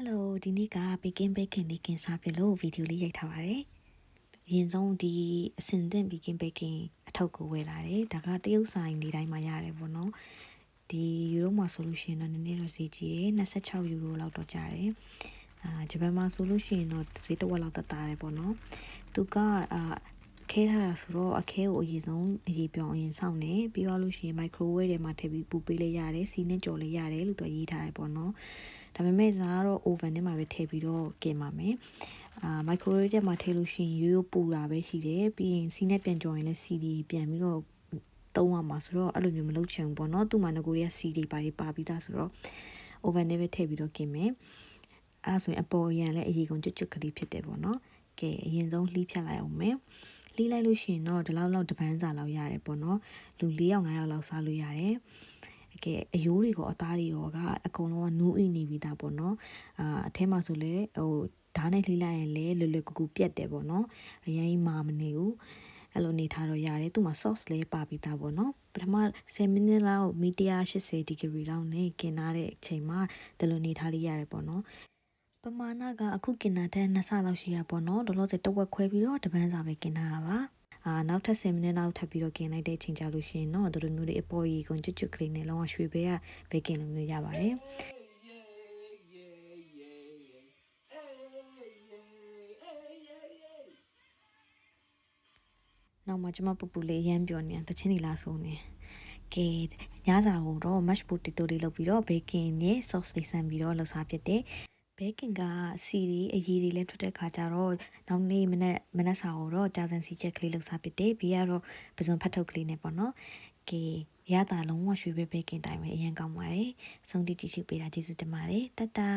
Hello ဒီနေ့က Baking Baking လေးကင်စားပြလို့ဗီဒီယိုလေးရိုက်ထားပါတယ်။အရင်ဆုံးဒီအစင်သင့် Baking Baking အထုပ်ကိုဝယ်လာတယ်။ဒါကတရုတ်ဆိုင်နေတိုင်းမှာရတယ်ပေါ့နော်။ဒီယူရိုမှာဆိုလို့ရှိရင်တော့နည်းနည်းတော့ဈေးကြီးတယ်26ယူရိုလောက်တော့ကျတယ်။အာဂျပန်မှာဆိုလို့ရှိရင်တော့ဈေးတစ်ဝက်လောက်သက်သာတယ်ပေါ့နော်။သူကအာ ခဲထားတာဆိုတော့အခဲကိုအရင်ဆုံးအရေးပြောင်းအရင်ဆောင်နေပြီးတော့လို့ရှိရင် microwave ထဲမှာထည့်ပြီးပူပေးလိုက်ရတယ်စီနဲ့ကြော်လိုက်ရတယ်လို့သူရေးထားတယ်ပေါ့နော်ဒါပေမဲ့ဇာကတော့ oven ထဲမှာပဲထည့်ပြီးတော့กินပါမယ်အာ microwave ထဲမှာထည့်လို့ရှိရင်ရိုးရိုးပူတာပဲရှိတယ်ပြီးရင်စီနဲ့ပြန်ကြော်ရင်လည်းစီဒီပြန်ပြီးတော့သုံးရမှာဆိုတော့အဲ့လိုမျိုးမလုပ်ချင်ဘူးပေါ့နော်သူ့မှာငကိုတွေကစီတွေပါပါပြီးသားဆိုတော့ oven ထဲပဲထည့်ပြီးတော့กินမယ်အဲ့ဆိုရင်အပေါ်ရန်လည်းအရေးကုန်ကျွတ်ကျွတ်ကလေးဖြစ်တယ်ပေါ့နော်ကဲအရင်ဆုံးလှီးဖြတ်လိုက်အောင်မယ် လှီးလိုက်လို့ရှိရင်တော့ဒီလောက်လောက်တပန်းစာလောက်ရတယ်ပေါ့နော်လူ၄ယောက်၅ယောက်လောက်စားလို့ရတယ်ကဲအယိုးတွေကအသားတွေရောကအကုန်လုံးကနူးအိနေပြီးသားပေါ့နော်အာအထဲမှာဆိုလဲဟိုဓာတ်နဲ့လှီးလိုက်ရင်လည်းလွယ်လွယ်ကူကူပြတ်တယ်ပေါ့နော်အရင်မာမနေဘူးအဲ့လိုနေထားတော့ရတယ်သူ့မှာ sauce လေးပါပြီးသားပေါ့နော်ပထမ10မိနစ်လောက်မီ180ဒီဂရီလောက်နဲ့กินထားတဲ့အချိန်မှာဒီလိုနေထားလေးရတယ်ပေါ့နော် ပမာဏကအခုกินတာတဲ့နှစ်ဆလောက်ရှိရပေါ့နော်လောလောဆယ်တဝက်ခွဲပြီးတော့တပန်းစာပဲกินထားတာပါအာနောက်ထပ်10မိနစ်လောက်ထပ်ပြီးတော့กินလိုက်တဲ့အချိန်ကြလို့ရှိရင်တော့တို့မျိုးတွေအပေါ်ကြီးကုန်ကျွတ်ကျွတ်ကလေးနဲ့လောကရွှေဘဲကဘေကင်လိုမျိုးရပါတယ်နောက်မှကျမပူပူလေးရမ်းပြောနေတချင်းနေလားဆိုနေကဲညစာကိုတော့ mashed potato လေးလုပ်ပြီးတော့ bacon နဲ့ sauce လေးဆန်ပြီးတော့လှစားဖြစ်တယ် ဘဲကင်ကစီရီအရည်တွေလည်းထွက်တဲ့ခါကျတော့နောက်နေ့မနေ့မနေ့စာကိုတော့ကြာစံစီချက်ကလေးလှစားဖြစ်တယ်ပြီးကတော့ပစုံဖတ်ထုတ်ကလေးနဲ့ပေါ့နော်ကဲရတာလုံးဝရွှေပဲဘဲကင်တိုင်းပဲအရင်ကောင်းပါတယ်ဆုံးတိကြည့်ရှုပေးတာကျေးဇူးတင်ပါတယ်တတ်တာ